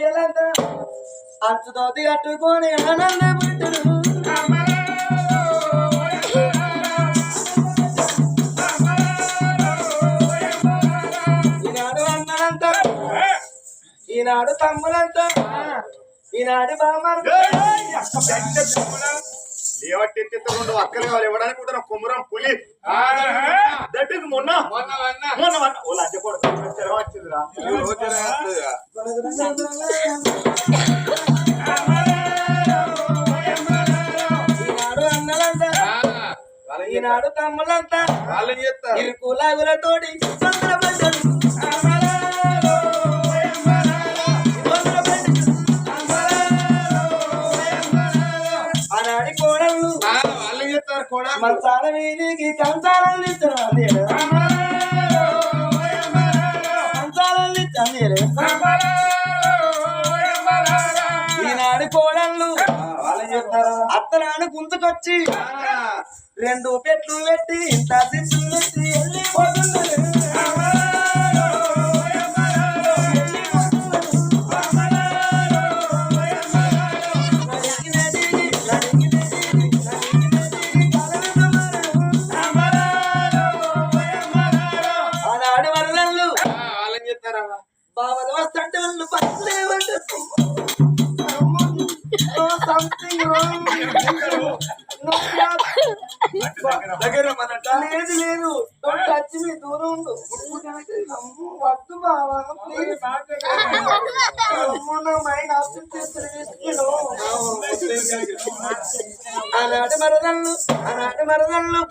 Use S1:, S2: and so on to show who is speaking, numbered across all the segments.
S1: రొయ్యలంతా అంచుతోటి కట్టుకొని ఆనందపడ్డాడు ఈనాడు అన్నలంతా ఈనాడు తమ్ములంతా ఈనాడు బామ్మ
S2: లేవట్టి రెండు అక్కలు కావాలి ఇవ్వడానికి కూడా పులి. మొన్న.
S3: మొన్న
S2: కూడా వచ్చిందిరా.
S1: ఈనాడు అన్నలంతా
S3: ఆ,
S1: ఈనాడు తమ్ములంతా ఇరుకులాగులతోటి సందరపడ్డాడు మంచాల వీధికి కంచాలను ఇచ్చాను కంచాలను ఇచ్చాను ఈనాడు కోడళ్ళు గుంతుకొచ్చి రెండు పెట్లు పెట్టి ఇంత సిద్ధులు పెట్టి వెళ్ళిపోతున్నారు ఆనాటి మరదళ్ళు ఆనాటి మరదళ్ళు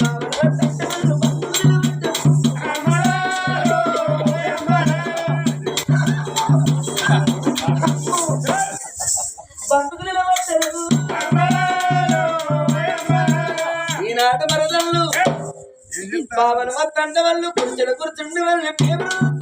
S1: ఈనాటి మరదళ్ళు బావను వద్దంటే వాళ్ళు కూర్చుని కూర్చుండి వాళ్ళు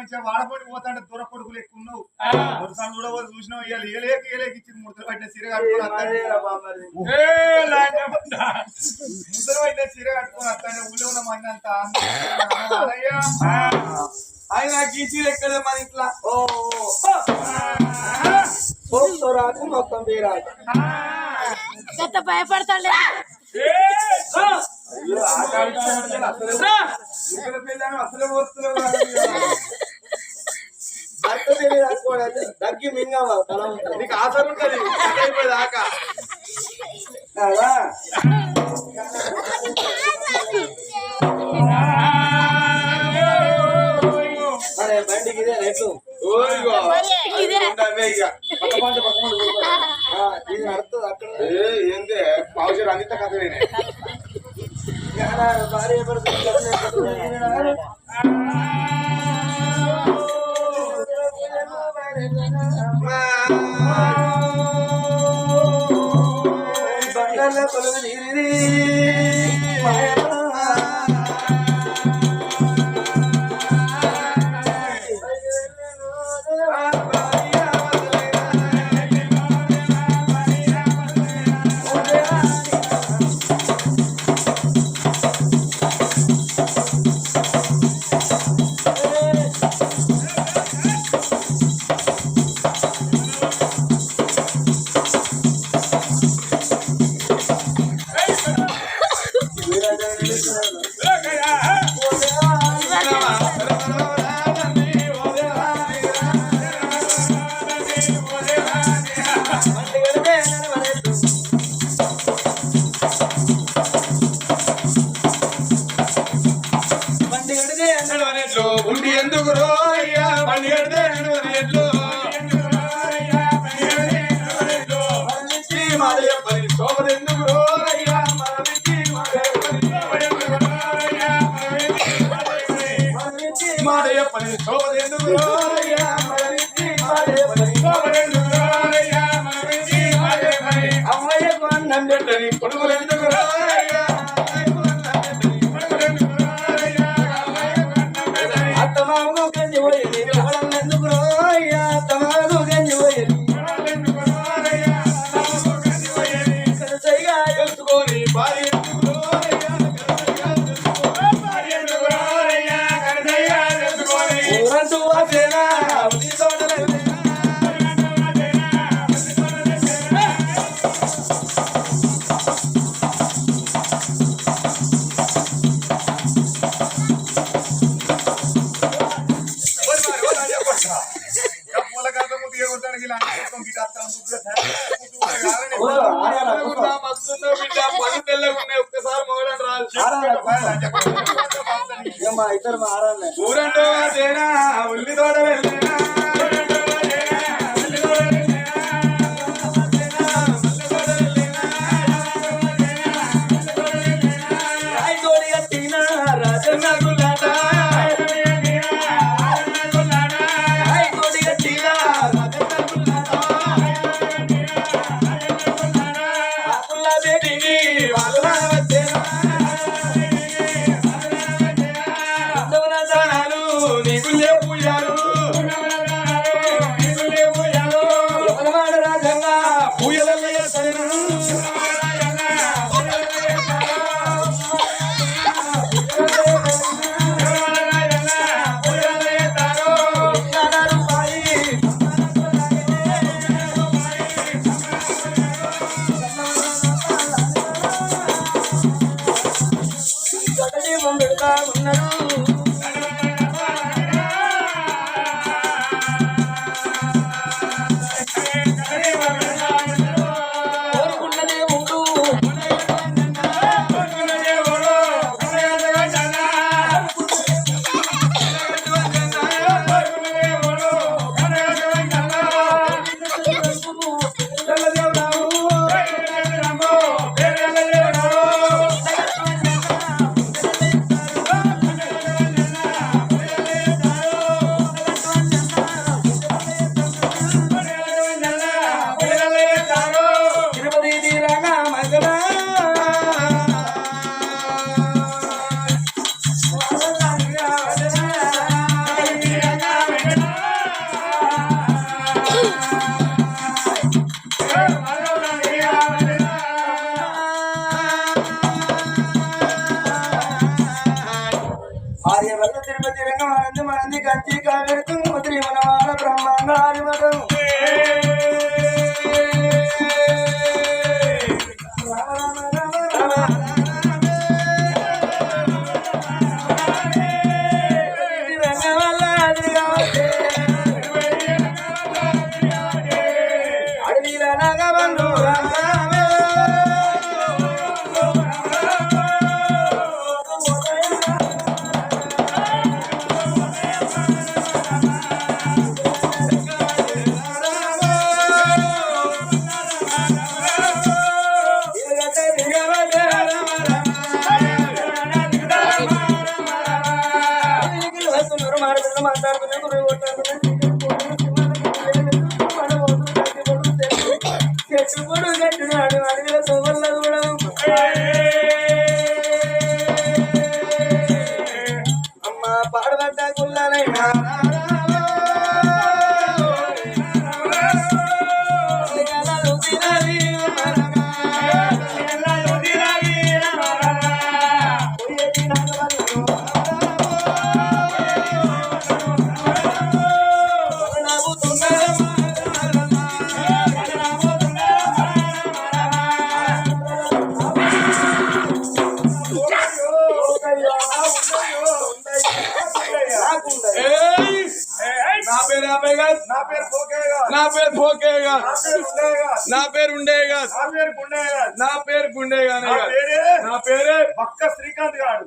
S2: మంచిగా వాడపడి పోతాంటే దొర కొడుకులు ఎక్కువ కూడా చూసినావు. ఇవాళ ఏలేక ఏలేక ఇచ్చింది ముద్దలు పట్టిన సీర కట్టుకొని. ముద్దలు పట్టిన సీర కట్టుకొని వస్తాడు ఊళ్ళో ఉన్న మంది అంతా అయ్యా.
S3: ఆయన గీసీలు ఎక్కడ మన ఇంట్లో?
S1: ఓ. రాకు మొత్తం
S4: ఎంత భయపడతాడు?
S3: అసలు ఇక్కడ
S1: భర్త తెలియదు అనుకోవాలి దగ్గి మింగవా? తల
S3: నీకు ఆసరు ఉంటది. అయిపోయింది ఆక.
S1: కదా? అరే బండికి ఇదే రేట్లు.
S4: ఇదే.
S1: నడుస్తుంది అక్కడ.
S3: ఏ ఏంది? పావుచారు అందిత కథ నేనే.
S1: భార్య బండల కొలువు
S3: రోయ్యా మరణించి మాదయ్యప్పని అమ్మయ్యకు అన్నం పెట్టని కొడుకులు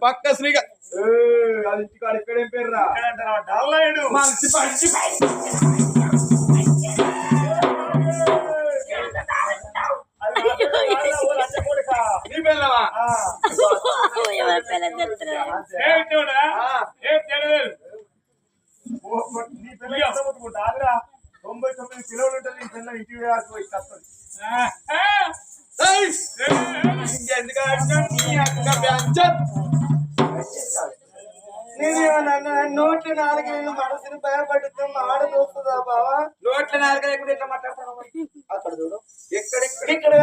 S2: పక్క
S3: శ్రీగా అది ఇంటికాడ ఇక్కడేం పేర్రా?
S2: డాల్లాయుడు
S3: మంచి మంచి. నీ పిల్లవా
S2: ఆ,
S4: ఎవరి పిల్లలు చెప్తున్నారు
S2: నీ. తొంభై తొమ్మిది కిలోలు ఉంటుంది నీ పిల్ల ఇంటికి వేయాల్సి పోయి కష్టం
S3: ఇంకెందుకు ఆడినావు? నీ అక్క పెంచొద్దు.
S1: నేనేమన్నా నోటి నాలుగేళ్ళు మనసుని భయపడుతూ ఆడ చూస్తుందా బావా
S3: నోట్ల నాలుగు ఎక్కడ ఎట్లా మాట్లాడతాను
S1: అక్కడ చూడు
S3: ఎక్కడెక్కడ
S1: ఇక్కడ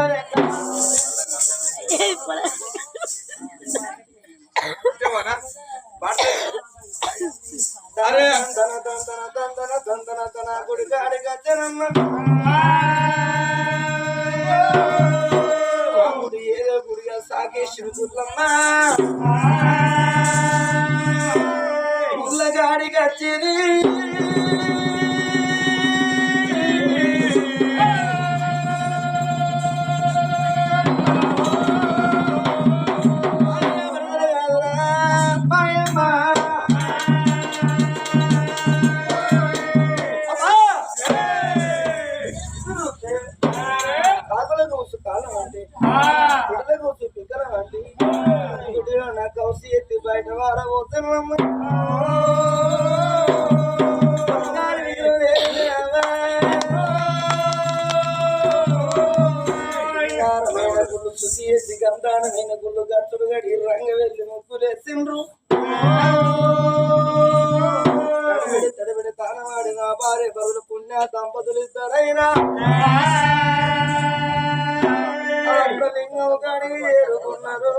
S3: అరే
S1: దన గుడికాడి గజ్జనమ్మ. గుడి గుడిగా గుర్లమ్మ గుల్లగాడి గచ్చిరి గుళ్ళు శుద్ధి చేసి గంధానమైన గుళ్ళు గచ్చులు గడి రంగ వెళ్ళి ముగ్గులేసిండ్రు తడబిడి తానవాడి నా భార్య బరువుల పుణ్య దంపతులు ఇద్దరైనా. లింగం కడిగి ఏరుకున్నారు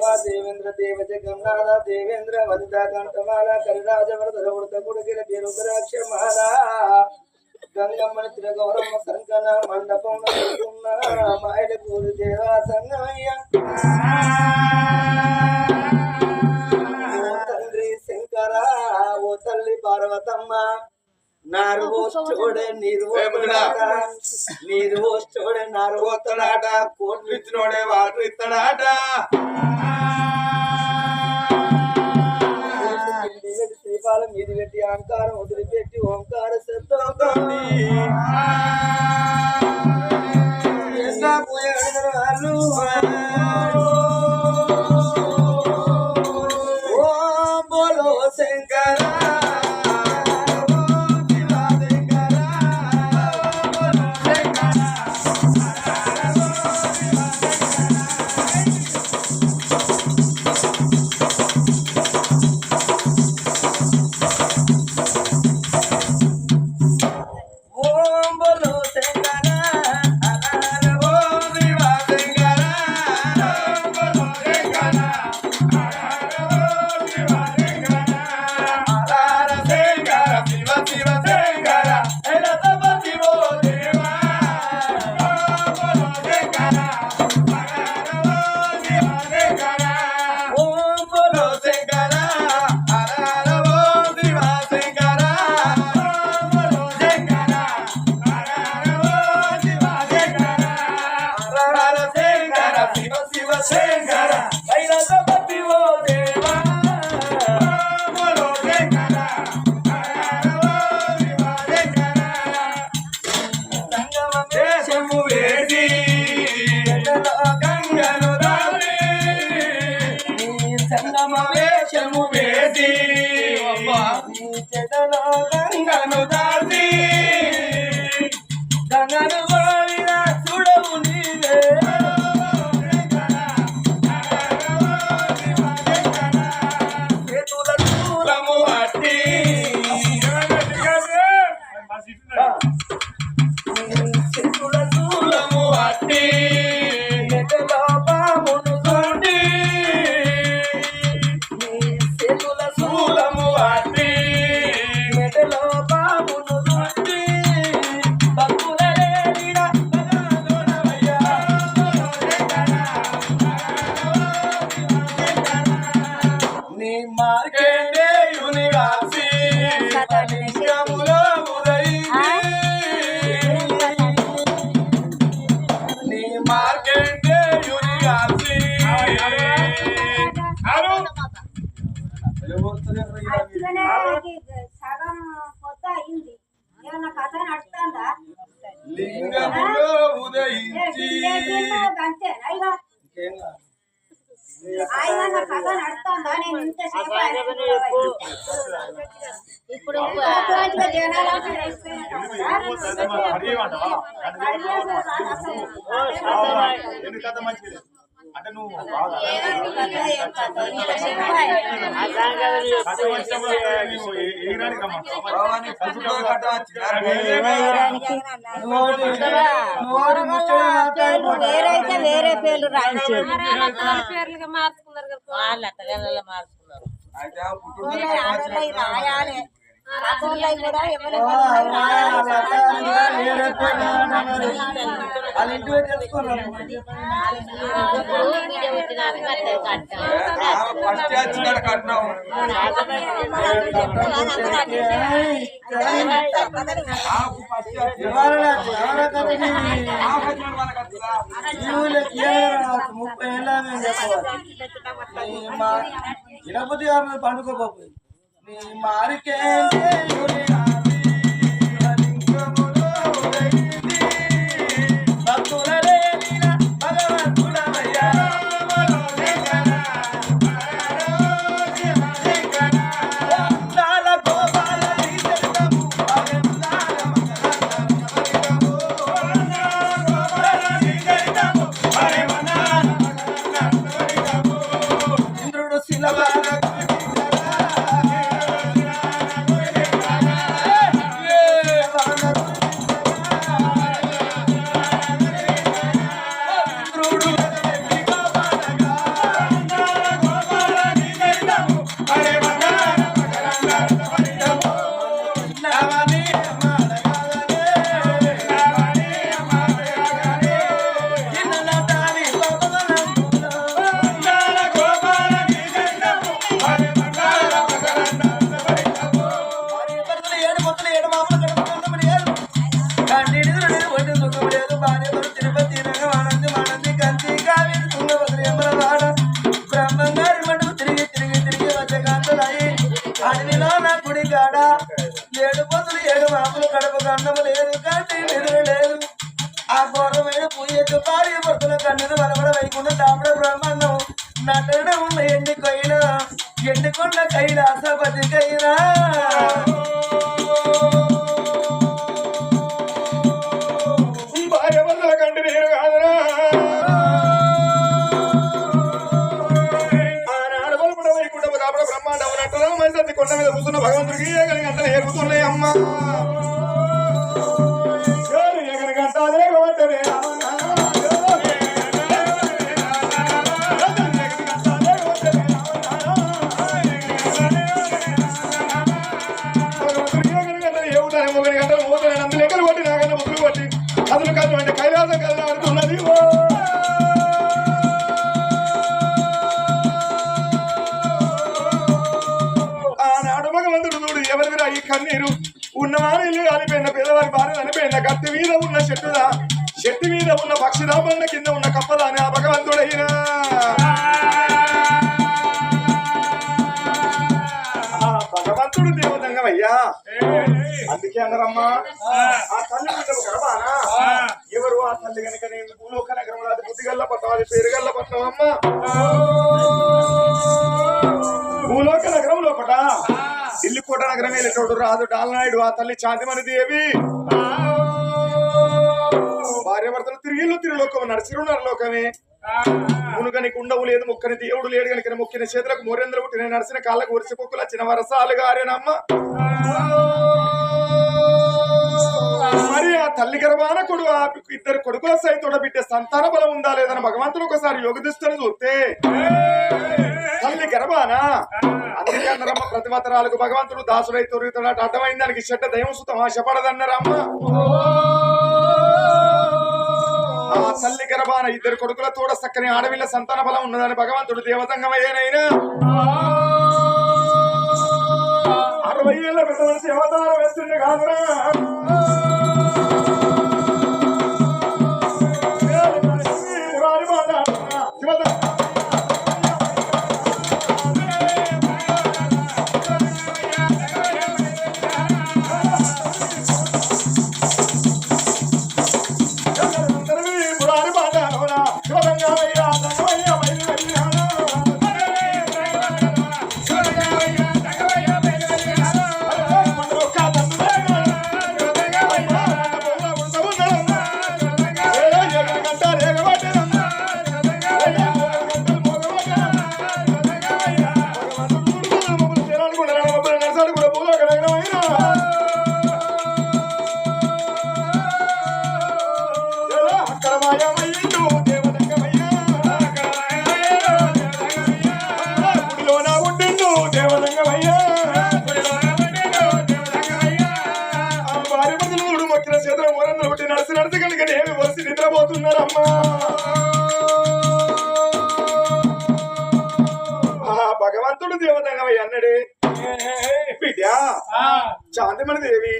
S1: దేవా దేవేంద్ర దేవ జగన్నాథ దేవేంద్ర వదిత కంఠమాల కరిరాజ వరద ఉడత గుడిగిల పేరుద్రాక్షమాల గంగమ్మని తిరగౌరమ్మ సంకన మండపం మాయల గురు దేవా సంగమయ్య తండ్రి శంకర ఓ తల్లి పార్వతమ్మ. నారు పోస్టోడే నీరు పోస్తాడాట. నీరు పోస్టోడే నారు పోస్తాడాట
S3: కోట్లు ఇచ్చినోడే వాటర్ ఇస్తాడాట
S1: శ్రీపాల మీది పెట్టి అహంకారం వదిలిపెట్టి ఓంకార శబ్దం ఓ
S5: cara. ఇంతసేపు ఆయన
S4: ఇప్పుడు
S2: మంచిది.
S4: వేరైతే వేరే పేర్లు రాయించారు వాళ్ళు అత్తగారు మార్చుకున్నారు. రాయాలి కూడా ఎవరు
S1: ఆ, రాయాలి, వాళ్ళ ఇంటి పోయి
S3: ఫస్ట్ వచ్చినాడు వచ్చినాడు.
S1: ఎవరు ఎవరు కట్టింది?
S3: ఆకు వచ్చినాడు మనకు
S1: మామూలు లేదు కంటి నిధులు లేదు. ఆ ఘోరమైన పూయకు భార్య భర్తల కన్నులు బలబడ వైకుండా తామడ బ్రహ్మాండం నటన ఉన్న ఎండి కొయిన ఎండుకొండ కైలాసపతి కైనా
S2: భార్య భర్తల కంటే నేను కాదురా. బ్రహ్మాండం కొండ మీద కూర్చున్న భగవంతుడికి కలిగి గంటలు ఏరుకుతున్నాయి అమ్మా. Thank you. అన్నారమ్మా ఆ. తల్లి బిడ్డకు గర్భానా? ఎవరు ఆ తల్లి కనుక నేను భూలోక నగరంలో అది బుద్ధిగల్ల పట్టం అది పేరుగల్ల పట్టం అమ్మా. భూలోక నగరం లోపట ఇల్లు కోట నగరం వెళ్ళేటోడు రాదు డాలనాయుడు ఆ తల్లి చాంతిమణి దేవి. భార్య భర్తలు తిరిగిల్లు తిరులోకం నడిచిరు నరలోకమే మునుగని కుండవు లేదు ముక్కని దేవుడు లేడు కనుక ముక్కిన చేతులకు మోరేంద్ర పుట్టిన నడిచిన కాళ్ళకు వరిసి పొక్కులు వచ్చిన వరసాలు గారేనమ్మ. మరి ఆ తల్లి గర్భాన కొడు ఆ ఇద్దరు కొడుకుల సైతం బిడ్డ సంతాన బలం ఉందా లేదని భగవంతుడు ఒకసారి యోగదిస్తని చూస్తే. తల్లి గర్భాన? అందుకే అన్నారమ్మ ప్రతిమతరాలకు భగవంతుడు దాసుడై తొరుగుతాడట అర్థమైంది దానికి చెడ్డ దైవం సుతం ఆశపడదన్నారమ్మ. ఆ తల్లి గర్భాన ఇద్దరు కొడుకుల తోడ చక్కని ఆడవిల్ల సంతాన బలం ఉన్నదని భగవంతుడు దేవతంగమయ్యేనైనా అరవై ఏళ్ళ పెద్ద మనిషి అవతారం ఎత్తుండే కాదురా. మొక్కిన చేతుల మూలన్న ఒకటి నడిచి నడిచి ఏమి వచ్చి నిద్రపోతున్నారమ్మా భగవంతుడు దేవతంగా అన్నడే. బిడ్డా చాందిమణి దేవి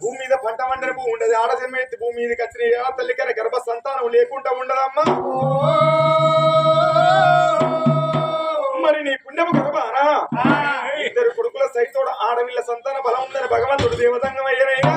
S2: భూమి మీద పంట పండని భూమి ఉండదు ఆడజన్మ ఎత్తి భూమి మీద కచ్చిన ఏళ్ళ తల్లి కానీ గర్భ సంతానం లేకుండా ఉండదమ్మా. మరి నీ పుణ్యము గర్భానా? ఇద్దరు కొడుకుల సైతోడు ఆడవిల్ల సంతాన బలం ఉందని భగవంతుడు దేవతంగం అయ్యనైనా